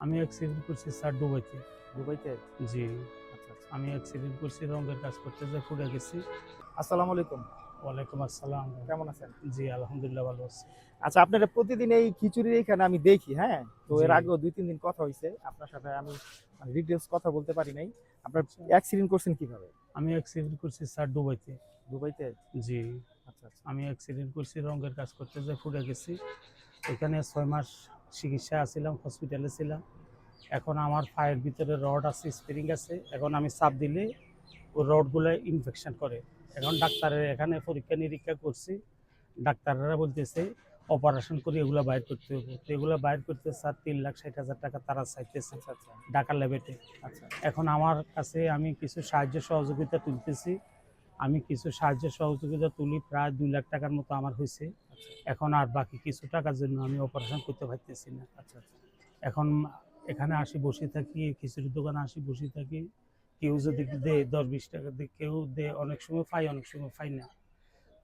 আমি অ্যাক্সিডেন্ট করছি স্যার দুবাইতে। দুবাইতে? জি। আচ্ছা আচ্ছা। আমি অ্যাক্সিডেন্ট করছি রঙের কাজ করতে যে ফুটে গেছি। আসসালামু আলাইকুম। ওয়ালাইকুম আসসালাম। কেমন আছেন? জি আলহামদুলিল্লাহ ভালো আছি। আচ্ছা আপনারা প্রতিদিন এই খিচুড়ির এখানে আমি দেখি হ্যাঁ? তো এর আগেও দুই তিন দিন কথা হয়েছে আপনার সাথে আমি ডিটেলস কথা বলতে পারি নাই। আপনার আচ্ছা। অ্যাক্সিডেন্ট করছেন কীভাবে? আমি অ্যাক্সিডেন্ট করছি স্যার দুবাইতে। দুবাইতে? জি। আচ্ছা আচ্ছা। আমি অ্যাক্সিডেন্ট করছি রঙের কাজ করতে যাই ফুটে গেছি। এখানে ছয় মাস চিকিৎসা আছিলাম হসপিটালে ছিলাম। এখন আমার পায়ের ভিতরে রড আছে স্প্রিং আছে। এখন আমি চাপ দিলে ওই রডগুলো ইনফেকশন করে। এখন ডাক্তারের এখানে পরীক্ষা নিরীক্ষা করছি। ডাক্তাররা বলতেছে অপারেশন করে এগুলো বাইর করতে হবে। তো এগুলো বাইর করতে স্যার তিন লাখ ষাট হাজার টাকা তারা চাইতেছে। আচ্ছা আচ্ছা। ঢাকা লেভেটে আচ্ছা। এখন আমার কাছে আমি কিছু সাহায্য সহযোগিতা তুলতেছি। আমি কিছু সাহায্য সহযোগিতা তুলি প্রায় দুই লাখ টাকার মতো আমার হয়েছে। এখন আর বাকি কিছু টাকার জন্য আমি অপারেশন করতে পারতেছি না। আচ্ছা আচ্ছা। এখন এখানে আসি বসে থাকি খিচুড়ির দোকানে আসি বসে থাকি। কেউ যদি দে দশ বিশ টাকা দিয়ে কেউ দে অনেক সময় পাই অনেক সময় পাই না।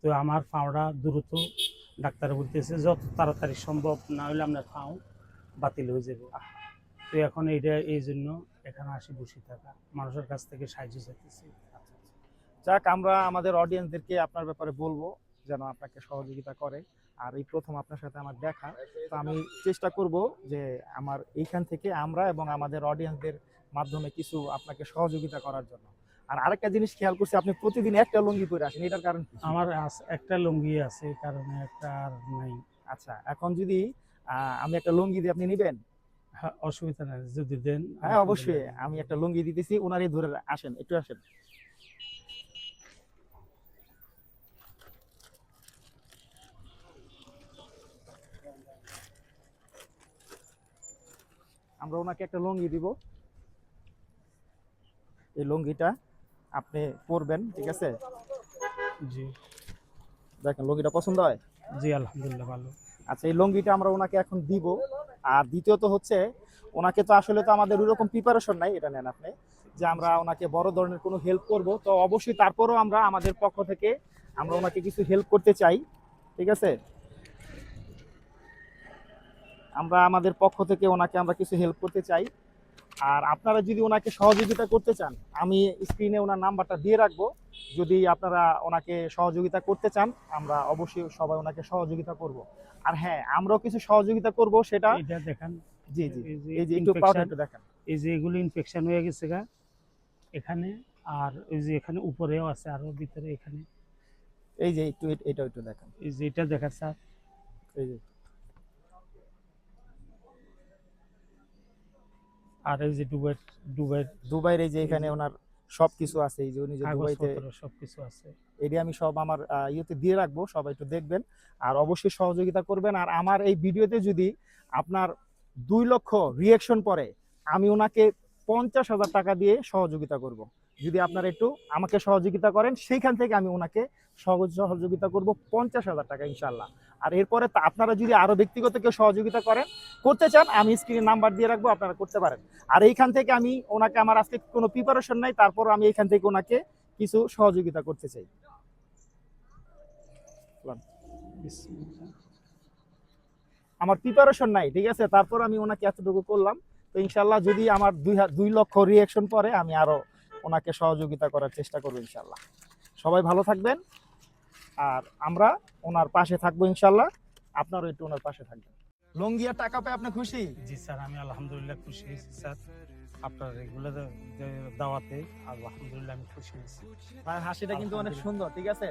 তো আমার পাওয়াটা দ্রুত ডাক্তার বলতেছে যত তাড়াতাড়ি সম্ভব না হলে আপনার পাও বাতিল হয়ে যাবে। তো এখন এইটা এই জন্য এখানে আসি বসে থাকা। মানুষের কাছ থেকে সাহায্য চাইতেছি। আচ্ছা যাক আমরা আমাদের অডিয়েন্সদেরকে আপনার ব্যাপারে বলব। যেন আপনাকে সহযোগিতা করে। আর এই প্রথম আপনার সাথে আমার দেখা। তো আমি চেষ্টা করব যে আমার এইখান থেকে আমরা এবং আমাদের অডিয়েন্সদের মাধ্যমে কিছু আপনাকে সহযোগিতা করার জন্য। আর আরেকটা জিনিস খেয়াল করছি আপনি প্রতিদিন একটা লুঙ্গি পরে আসেন এটার কারণ কি? আমার একটা লুঙ্গি আছে এই কারণে একটা আর নাই। আচ্ছা এখন যদি আমি একটা লুঙ্গি দিয়ে আপনি নেবেন? হ্যাঁ, অসুবিধা নাই যদি দেন। হ্যাঁ অবশ্যই। আমি একটা লুঙ্গি দিতেছি ওনারই ধরে আসেন একটু আসেন। আমরা ওনাকে একটা লুঙ্গি দিব। এই লুঙ্গিটা আপনি পরবেন ঠিক আছে? জি। দেখেন লুঙ্গিটা পছন্দ হয়? জি আলহামদুলিল্লাহ ভালো। আচ্ছা এই লুঙ্গিটা আমরা ওনাকে এখন দিব। আর দ্বিতীয়ত হচ্ছে ওনাকে তো আসলে তো আমাদের ওইরকম প্রিপারেশন নাই এটা নেন আপনি যে আমরা ওনাকে বড় ধরনের কোনো হেল্প করব। তো অবশ্যই তারপরেও আমরা আমাদের পক্ষ থেকে আমরা ওনাকে কিছু হেল্প করতে চাই ঠিক আছে? আমরা আমাদের পক্ষ থেকে ওনাকে আমরা কিছু হেল্প করতে চাই। আর আপনারা যদি ওনাকে সহযোগিতা করতে চান আমি স্ক্রিনে ওনার নাম্বারটা দিয়ে রাখব। যদি আপনারা ওনাকে সহযোগিতা করতে চান আমরা অবশ্যই সবাই ওনাকে সহযোগিতা করব। আর হ্যাঁ আমরাও কিছু সহযোগিতা করব সেটা এটা দেখেন। জি জি। এই যে একটু infection- পাউডার একটু দেখেন। এই যে এগুলো ইনফেকশন হয়ে গেছে গা এখানে আর ওই যে এখানে উপরেও আছে আরও ভিতরে এখানে। এই যে একটু এটা একটু দেখেন। এই যে এটা দেখা স্যার। এই যে আর এই যে দুবাই দুবাই দুবাইয়ের এই যে এখানে ওনার সবকিছু আছে এই যে উনি যে দুবাইতে সবকিছু আছে। এটি আমি সব আমার ইয়েতে দিয়ে রাখব সবাই একটু দেখবেন। আর অবশ্যই সহযোগিতা করবেন। আর আমার এই ভিডিওতে যদি আপনার দুই লক্ষ রিয়েকশন পরে আমি ওনাকে পঞ্চাশ হাজার টাকা দিয়ে সহযোগিতা করব। যদি আপনারা একটু আমাকে সহযোগিতা করেন, সেইখান থেকে আমি ওনাকে সহজ সহযোগিতা করব পঞ্চাশ হাজার টাকা ইনশাল্লাহ আর এরপরে আপনারা যদি আরও ব্যক্তিগত কেউ সহযোগিতা করেন, করতে চান, আমি স্ক্রিনে নাম্বার দিয়ে রাখব, আপনারা করতে পারেন। আর এইখান থেকে আমি ওনাকে আমার আজকে কোনো প্রিপারেশন নাই তারপর আমি এইখান থেকে ওনাকে কিছু সহযোগিতা করতে চাই। আমার প্রিপারেশন নাই, ঠিক আছে? তারপর আমি ওনাকে এতটুকু করলাম। তো ইনশাল্লাহ যদি আমার দুই দুই লক্ষ রিয়াকশন পরে, আমি আরও ওনাকে সহযোগিতা করার চেষ্টা করব ইনশাল্লাহ। সবাই ভালো থাকবেন। আর আমরা ওনার পাশে থাকব ইনশাল্লাহ। আপনারও একটু ওনার পাশে থাকবেন। লঙ্গিয়া টাকা পেয়ে আপনি খুশি? জি স্যার আমি আলহামদুলিল্লাহ খুশি হয়েছি স্যার। আপনার রেগুলার দাওয়াতে আলহামদুলিল্লাহ আমি খুশি হয়েছি। ভাই হাসিটা কিন্তু অনেক সুন্দর ঠিক আছে?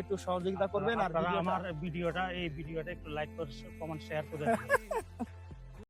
একটু সহযোগিতা করবেন আর আমার ভিডিওটা এই ভিডিওটা একটু লাইক করে কমেন্ট শেয়ার করে।